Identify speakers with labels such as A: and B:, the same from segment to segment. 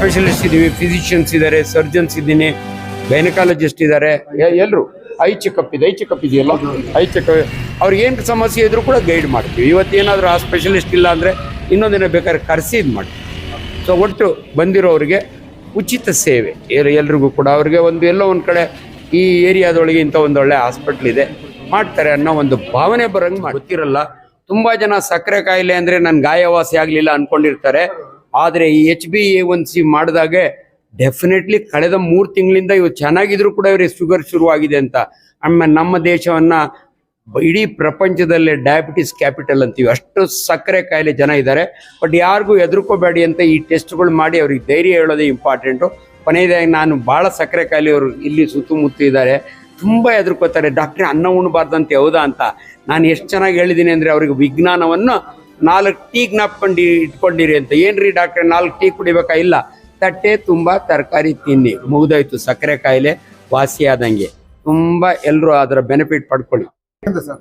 A: Specialist ಇದ್ದೀವಿ physicians ಇದ್ದಾರೆ surgeons ಇದ್ದೀನಿ ಗೈನಕಾಲಜಿಸ್ಟ್ ಇದ್ದಾರೆ ಎಲ್ಲರೂ ಐ ಚೆಕಪ್ ಇದೆ, ಐ ಚೆಕಪ್ ಇದೆಯಲ್ಲ? ಐ ಚೆಕಪ್ ಅವ್ರಿಗೆ ಏನು ಸಮಸ್ಯೆ ಇದ್ರೂ ಕೂಡ ಗೈಡ್ ಮಾಡ್ತೀವಿ. ಇವತ್ತೇನಾದರೂ ಆ ಸ್ಪೆಷಲಿಸ್ಟ್ ಇಲ್ಲ ಅಂದರೆ ಇನ್ನೊಂದಿನ ಬೇಕಾದ್ರೆ ಕರೆಸಿ ಇದು ಮಾಡ್ತೀವಿ ಸೊ ಒಟ್ಟು ಬಂದಿರೋರಿಗೆ ಉಚಿತ ಸೇವೆ. ಎಲ್- ಎಲ್ರಿಗೂ ಕೂಡ ಅವ್ರಿಗೆ ಒಂದು ಎಲ್ಲೋ ಒಂದು ಕಡೆ ಈ ಏರಿಯಾದೊಳಗೆ ಇಂಥ ಒಂದು ಒಳ್ಳೆ ಹಾಸ್ಪಿಟ್ಲ್ ಇದೆ. ಮಾಡ್ತಾರೆ ಅನ್ನೋ ಒಂದು ಭಾವನೆ ಬರೋಂಗೆ ಗೊತ್ತಿರಲ್ಲ, ತುಂಬಾ ಜನ ಸಕ್ಕರೆ ಕಾಯಿಲೆ ಅಂದರೆ ನನ್ನ ಗಾಯವಾಸಿ ಆಗಲಿಲ್ಲ ಅನ್ಕೊಂಡಿರ್ತಾರೆ. ಆದ್ರೆ ಈ H B A one C ಮಾಡಿದಾಗೆ definitely ಕಳೆದ ಮೂರು ತಿಂಗಳಿಂದ ಇವ್ರು ಚೆನ್ನಾಗಿದ್ರು ಕೂಡ ಇವರಿಗೆ ಶುಗರ್ ಶುರುವಾಗಿದೆ ಅಂತ. ಆಮೇಲೆ ನಮ್ಮ ದೇಶವನ್ನು ಇಡೀ ಪ್ರಪಂಚದಲ್ಲೇ ಡಯಾಬಿಟಿಸ್ ಕ್ಯಾಪಿಟಲ್ ಅಂತೀವಿ. ಅಷ್ಟು ಸಕ್ಕರೆ ಕಾಯಿಲೆ ಜನ ಇದ್ದಾರೆ. ಬಟ್ ಯಾರಿಗೂ ಹೆದರ್ಕೋಬೇಡಿ ಅಂತ ಈ ಟೆಸ್ಟ್ಗಳು ಮಾಡಿ ಅವ್ರಿಗೆ ಧೈರ್ಯ ಹೇಳೋದೇ ಇಂಪಾರ್ಟೆಂಟು ಕೊನೆಯದಾಗಿ ನಾನು ಭಾಳ ಸಕ್ಕರೆ ಕಾಯಿಲೆಯವರು ಇಲ್ಲಿ ಸುತ್ತಮುತ್ತ ಇದ್ದಾರೆ. ತುಂಬ ಹೆದರ್ಕೋತಾರೆ. ಡಾಕ್ಟ್ರೆ, ಅನ್ನ ಉಣ್ಣಬಾರ್ದಂತೆ ಹೌದಾ ಅಂತ. ನಾನು ಎಷ್ಟು ಚೆನ್ನಾಗಿ ಹೇಳಿದ್ದೀನಿ ಅಂದರೆ ಅವ್ರಿಗೆ ವಿಜ್ಞಾನವನ್ನು ನಾಲ್ಕು ಟೀ ಜ್ಞಾಪಕೊಂಡು ಇಟ್ಕೊಂಡಿರಿ ಅಂತ. ಏನ್ರಿ ಡಾಕ್ಟ್ರೆ ನಾಲ್ಕು ಟೀ ಕುಡಿಬೇಕಾ? ಇಲ್ಲ. ತಟ್ಟೆ ತುಂಬ ತರಕಾರಿ ತಿನ್ನಿ. ಮುಗ್ದೋಯ್ತು ಸಕ್ಕರೆ ಕಾಯಿಲೆ ವಾಸಿ ಆದಂಗೆ. ತುಂಬಾ ಎಲ್ಲರೂ ಅದರ ಬೆನಿಫಿಟ್ ಪಡ್ಕೊಳ್ಳಿ.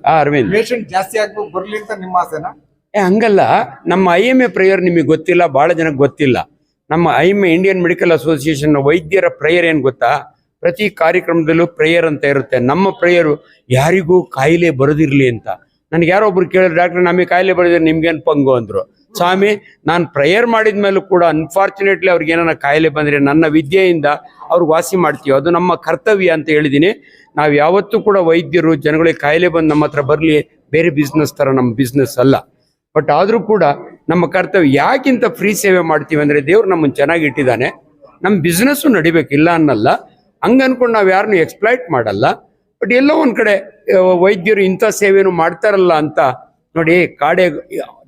A: ಅರವಿಂದ್
B: ಜಾಸ್ತಿ ಆಗ್ಬೇಕು ಬರ್ಲಿ ಅಂತ ನಿಮ್ಮ ಆಸೆನಾ?
A: ಏ ಹಂಗಲ್ಲ. ನಮ್ಮ ಐ ಎಂ ಎ ಪ್ರೇಯರ್ ನಿಮಗೆ ಗೊತ್ತಿಲ್ಲ ಬಹಳ ಜನಕ್ಕೆ ಗೊತ್ತಿಲ್ಲ. ನಮ್ಮ I M A Indian medical association ವೈದ್ಯರ ಪ್ರೇಯರ್ ಏನು ಗೊತ್ತಾ? ಪ್ರತಿ ಕಾರ್ಯಕ್ರಮದಲ್ಲೂ ಪ್ರೇಯರ್ ಅಂತ ಇರುತ್ತೆ. ನಮ್ಮ ಪ್ರೇಯರು ಯಾರಿಗೂ ಕಾಯಿಲೆ ಬರೋದಿರ್ಲಿ ಅಂತ. ನನಗೆ ಯಾರೋ ಒಬ್ರು ಕೇಳಿದ್ರು, ಡಾಕ್ಟರ್, ನಮಗೆ ಕಾಯಿಲೆ ಬರೋದ್ರೆ ನಿಮ್ಗೇನು ಪಂಗು? ಅಂದ್ರು. ಸ್ವಾಮಿ, ನಾನು ಪ್ರೇಯರ್ ಮಾಡಿದ ಮೇಲೂ ಕೂಡ ಅನ್ಫಾರ್ಚುನೇಟ್ಲಿ ಅವ್ರಿಗೆ ಏನಾರ ಕಾಯಿಲೆ ಬಂದರೆ ನನ್ನ ವಿದ್ಯೆಯಿಂದ ಅವ್ರಿಗೆ ವಾಸಿ ಮಾಡ್ತೀವಿ. ಅದು ನಮ್ಮ ಕರ್ತವ್ಯ ಅಂತ ಹೇಳಿದ್ದೀನಿ ನಾವು ಯಾವತ್ತೂ ಕೂಡ ವೈದ್ಯರು, ಜನಗಳಿಗೆ ಕಾಯಿಲೆ ಬಂದು ನಮ್ಮ ಹತ್ರ ಬರಲಿ, ಬೇರೆ ಬಿಸ್ನೆಸ್ ಥರ ನಮ್ಮ ಬಿಸ್ನೆಸ್ ಅಲ್ಲ. ಬಟ್ ಆದರೂ ಕೂಡ ನಮ್ಮ ಕರ್ತವ್ಯ ಯಾಕಿಂತ ಫ್ರೀ ಸೇವೆ ಮಾಡ್ತೀವಿ ಅಂದರೆ ದೇವ್ರು ನಮ್ಮನ್ನು ಚೆನ್ನಾಗಿ ಇಟ್ಟಿದ್ದಾನೆ ನಮ್ಮ ಬಿಸ್ನೆಸ್ಸು ನಡಿಬೇಕು ಇಲ್ಲ ಅನ್ನಲ್ಲ. ಹಂಗೆ ಅಂದ್ಕೊಂಡು ನಾವು ಯಾರನ್ನೂ ಎಕ್ಸ್ಪ್ಲೈಟ್ ಮಾಡಲ್ಲ. ಬಟ್ ಎಲ್ಲೋ ಒಂದು ಕಡೆ ವೈದ್ಯರು ಇಂಥ ಸೇವೆಯನ್ನು ಮಾಡ್ತಾರಲ್ಲ ಅಂತ ನೋಡಿ ಕಾಡೆ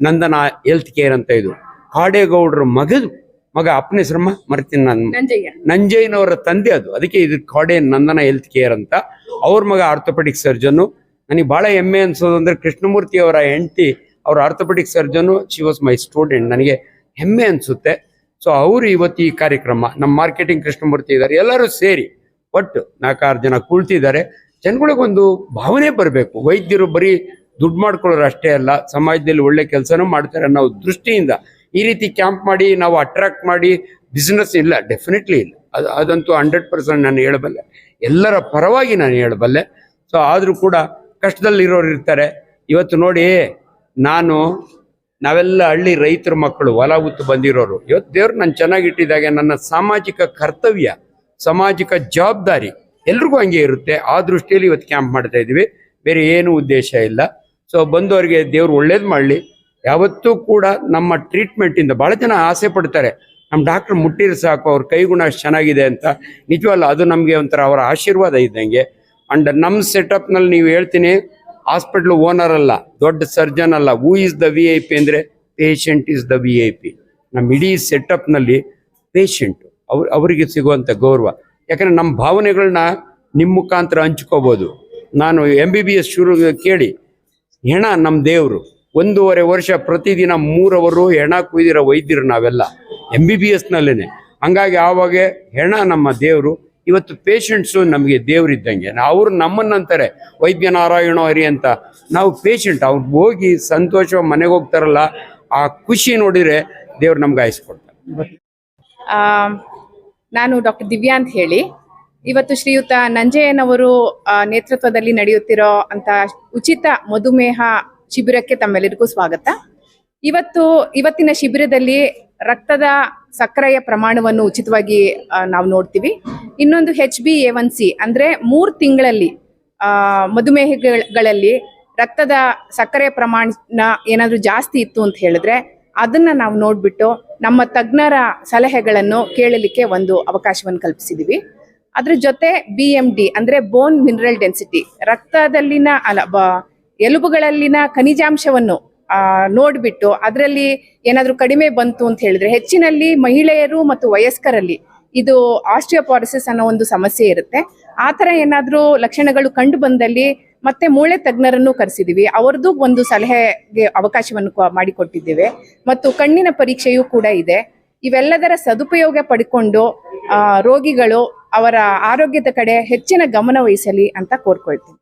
A: ನಂದನ ಹೆಲ್ತ್ ಕೇರ್ ಅಂತ ಇದು. ಕಾಡೇಗೌಡರ ಮಗದು ಮಗ ಅಪ್ಪನ ಹೆಸರಮ್ಮ ಮರ್ತೀನಿ ನಾನು
C: ನಂಜಯ್ಯ.
A: ನಂಜಯ್ಯನವರ ತಂದೆ ಅದು. ಅದಕ್ಕೆ ಇದು ಕಾಡೆ ನಂದನ ಹೆಲ್ತ್ ಕೇರ್ ಅಂತ. ಅವ್ರ ಮಗ ಆರ್ಥೋಪೆಡಿಕ್ ಸರ್ಜನ್ನು ನನಗೆ ಭಾಳ ಹೆಮ್ಮೆ ಅನ್ಸೋದು ಅಂದ್ರೆ ಕೃಷ್ಣಮೂರ್ತಿ ಅವರ ಹೆಂಡತಿ ಅವ್ರ orthopaedic surgeon she was my student ನನಗೆ ಹೆಮ್ಮೆ ಅನಿಸುತ್ತೆ. ಸೊ ಅವರು ಇವತ್ತು ಈ ಕಾರ್ಯಕ್ರಮ ನಮ್ಮ ಮಾರ್ಕೆಟಿಂಗ್ ಕೃಷ್ಣಮೂರ್ತಿ ಇದ್ದಾರೆ. ಎಲ್ಲರೂ ಸೇರಿ ಒಟ್ಟು ನಾಲ್ಕಾರು ಜನ ಕುಳ್ತಿದ್ದಾರೆ. ಜನಗಳಿಗೊಂದು ಭಾವನೆ ಬರಬೇಕು. ವೈದ್ಯರು ಬರೀ ದುಡ್ಡು ಮಾಡ್ಕೊಳ್ಳೋರು ಅಷ್ಟೇ ಅಲ್ಲ, ಸಮಾಜದಲ್ಲಿ ಒಳ್ಳೆ ಕೆಲಸನೂ ಮಾಡ್ತಾರೆ ಅನ್ನೋ ದೃಷ್ಟಿಯಿಂದ ಈ ರೀತಿ ಕ್ಯಾಂಪ್ ಮಾಡಿ, ನಾವು ಅಟ್ರಾಕ್ಟ್ ಮಾಡಿ ಬಿಸ್ನೆಸ್ ಇಲ್ಲ ಡೆಫಿನೆಟ್ಲಿ ಇಲ್ಲ. ಅದು, ಅದಂತೂ ಹಂಡ್ರೆಡ್ ಪರ್ಸೆಂಟ್ ನಾನು ಹೇಳಬಲ್ಲೆ. ಎಲ್ಲರ ಪರವಾಗಿ ನಾನು ಹೇಳಬಲ್ಲೆ. ಸೊ ಆದರೂ ಕೂಡ ಕಷ್ಟದಲ್ಲಿರೋರು ಇರ್ತಾರೆ. ಇವತ್ತು ನೋಡಿ, ನಾನು, ನಾವೆಲ್ಲ ಹಳ್ಳಿ ರೈತರ ಮಕ್ಕಳು, ಹೊಲ ಉತ್ತು ಬಂದಿರೋರು. ಇವತ್ತು ದೇವ್ರು ನಾನು ಚೆನ್ನಾಗಿಟ್ಟಿದ್ದಾಗೆ ನನ್ನ ಸಾಮಾಜಿಕ ಕರ್ತವ್ಯ, ಸಾಮಾಜಿಕ ಜವಾಬ್ದಾರಿ. ಎಲ್ರಿಗೂ ಹಂಗೆ ಇರುತ್ತೆ. ಆ ದೃಷ್ಟಿಯಲ್ಲಿ ಇವತ್ತು ಕ್ಯಾಂಪ್ ಮಾಡ್ತಾ ಇದ್ದೀವಿ. ಬೇರೆ ಏನು ಉದ್ದೇಶ ಇಲ್ಲ. ಸೊ ಬಂದವರಿಗೆ ದೇವ್ರು ಒಳ್ಳೇದು ಮಾಡಲಿ. ಯಾವತ್ತೂ ಕೂಡ ನಮ್ಮ ಟ್ರೀಟ್ಮೆಂಟಿಂದ ಭಾಳ ಜನ ಆಸೆ ಪಡ್ತಾರೆ. ನಮ್ಮ ಡಾಕ್ಟ್ರ್ ಮುಟ್ಟಿರ್ ಸಾಕು, ಅವ್ರ ಕೈಗುಣ ಅಷ್ಟು ಚೆನ್ನಾಗಿದೆ ಅಂತ. ನಿಜವಲ್ಲ, ಅದು ನಮಗೆ ಒಂಥರ ಅವರ ಆಶೀರ್ವಾದ ಇದ್ದಂಗೆ. ಅಂಡ್ ನಮ್ಮ ಸೆಟಪ್ನಲ್ಲಿ ನೀವು ಹೇಳ್ತೀನಿ ಹಾಸ್ಪಿಟ್ಲ್ ಓನರ್ ಅಲ್ಲ, ದೊಡ್ಡ ಸರ್ಜನ್ ಅಲ್ಲ who is the V I P ಅಂದರೆ patient is the V I P ನಮ್ಮ ಇಡೀ ಸೆಟಪ್ನಲ್ಲಿ ಪೇಷಂಟು ಅವ್ರು, ಅವರಿಗೆ ಸಿಗುವಂಥ ಗೌರವ. ಯಾಕಂದರೆ ನಮ್ಮ ಭಾವನೆಗಳನ್ನ ನಿಮ್ಮ ಮುಖಾಂತರ ಹಂಚ್ಕೋಬೋದು. ನಾನು ಎಂ ಬಿ ಬಿ ಎಸ್ ಶುರು ಕೇಳಿ, ಹೆಣ ನಮ್ಮ ದೇವರು. ಒಂದೂವರೆ ವರ್ಷ ಪ್ರತಿದಿನ ಮೂರವರು ಹೆಣ ಕುಯ್ದಿರೋ ವೈದ್ಯರು ನಾವೆಲ್ಲ. ಎಂ ಬಿ ಬಿ ಎಸ್ನಲ್ಲೇ ಹಂಗಾಗಿ ಆವಾಗ ಹೆಣ ನಮ್ಮ ದೇವರು. ಇವತ್ತು ಪೇಷಂಟ್ಸು ನಮಗೆ ದೇವರಿದ್ದಂಗೆ. ಅವರು ನಮ್ಮನ್ನಂತಾರೆ ವೈದ್ಯ ನಾರಾಯಣ ಹರಿ ಅಂತ. ನಾವು ಪೇಷಂಟ್ ಅವ್ರು ಹೋಗಿ ಸಂತೋಷ ಮನೆಗೆ ಹೋಗ್ತಾರಲ್ಲ, ಆ ಖುಷಿ ನೋಡಿದರೆ ದೇವ್ರು ನಮ್ಗೆ ಆಯಿಸ್ಕೊಡ್ತಾರೆ
C: ನಾನು ಡಾಕ್ಟರ್ ದಿವ್ಯಾ ಅಂತ ಹೇಳಿ. ಇವತ್ತು ಶ್ರೀಯುತ ನಂಜಯ್ಯನವರು ನೇತೃತ್ವದಲ್ಲಿ ನಡೆಯುತ್ತಿರೋ ಅಂತ ಉಚಿತ ಮಧುಮೇಹ ಶಿಬಿರಕ್ಕೆ ತಮ್ಮೆಲ್ಲರಿಗೂ ಸ್ವಾಗತ. ಇವತ್ತು, ಇವತ್ತಿನ ಶಿಬಿರದಲ್ಲಿ ರಕ್ತದ ಸಕ್ಕರೆಯ ಪ್ರಮಾಣವನ್ನು ಉಚಿತವಾಗಿ ನಾವು ನೋಡ್ತೀವಿ. ಇನ್ನೊಂದು H B A one C ಅಂದ್ರೆ ಮೂರು ತಿಂಗಳಲ್ಲಿ ಮಧುಮೇಹಗಳಲ್ಲಿ ರಕ್ತದ ಸಕ್ಕರೆ ಪ್ರಮಾಣ ಏನಾದರೂ ಜಾಸ್ತಿ ಇತ್ತು ಅಂತ ಹೇಳಿದ್ರೆ ಅದನ್ನ ನಾವು ನೋಡ್ಬಿಟ್ಟು ನಮ್ಮ ತಜ್ಞರ ಸಲಹೆಗಳನ್ನು ಕೇಳಲಿಕ್ಕೆ ಒಂದು ಅವಕಾಶವನ್ನು ಕಲ್ಪಿಸಿದ್ದೀವಿ ಅದ್ರ ಜೊತೆ ಬಿ ಎಂ ಡಿ ಅಂದ್ರೆ ಬೋನ್ ಮಿನರಲ್ ಡೆನ್ಸಿಟಿ ರಕ್ತದಲ್ಲಿನ ಅಲ್ಲ, ಬ- ಎಲುಬುಗಳಲ್ಲಿನ ಖನಿಜಾಂಶವನ್ನು ನೋಡ್ಬಿಟ್ಟು ಅದರಲ್ಲಿ ಏನಾದರೂ ಕಡಿಮೆ ಬಂತು ಅಂತ ಹೇಳಿದ್ರೆ ಹೆಚ್ಚಿನಲ್ಲಿ ಮಹಿಳೆಯರು ಮತ್ತು ವಯಸ್ಕರಲ್ಲಿ ಇದು ಆಸ್ಟಿಯೋಪಾರಸಿಸ್ ಅನ್ನೋ ಒಂದು ಸಮಸ್ಯೆ ಇರುತ್ತೆ. ಆ ಥರ ಏನಾದರೂ ಲಕ್ಷಣಗಳು ಕಂಡು ಬಂದಲ್ಲಿ ಮತ್ತೆ ಮೂಳೆ ತಜ್ಞರನ್ನು ಕರೆಸಿದೀವಿ. ಅವರದು ಒಂದು ಸಲಹೆಗೆ ಅವಕಾಶವನ್ನು ಮಾಡಿಕೊಟ್ಟಿದ್ದೇವೆ. ಮತ್ತು ಕಣ್ಣಿನ ಪರೀಕ್ಷೆಯೂ ಕೂಡ ಇದೆ. ಇವೆಲ್ಲದರ ಸದುಪಯೋಗ ಪಡ್ಕೊಂಡು ರೋಗಿಗಳು ಅವರ ಆರೋಗ್ಯದ ಕಡೆ ಹೆಚ್ಚಿನ ಗಮನ ವಹಿಸಲಿ ಅಂತ ಕೋರ್ಕೊಳ್ತೀನಿ.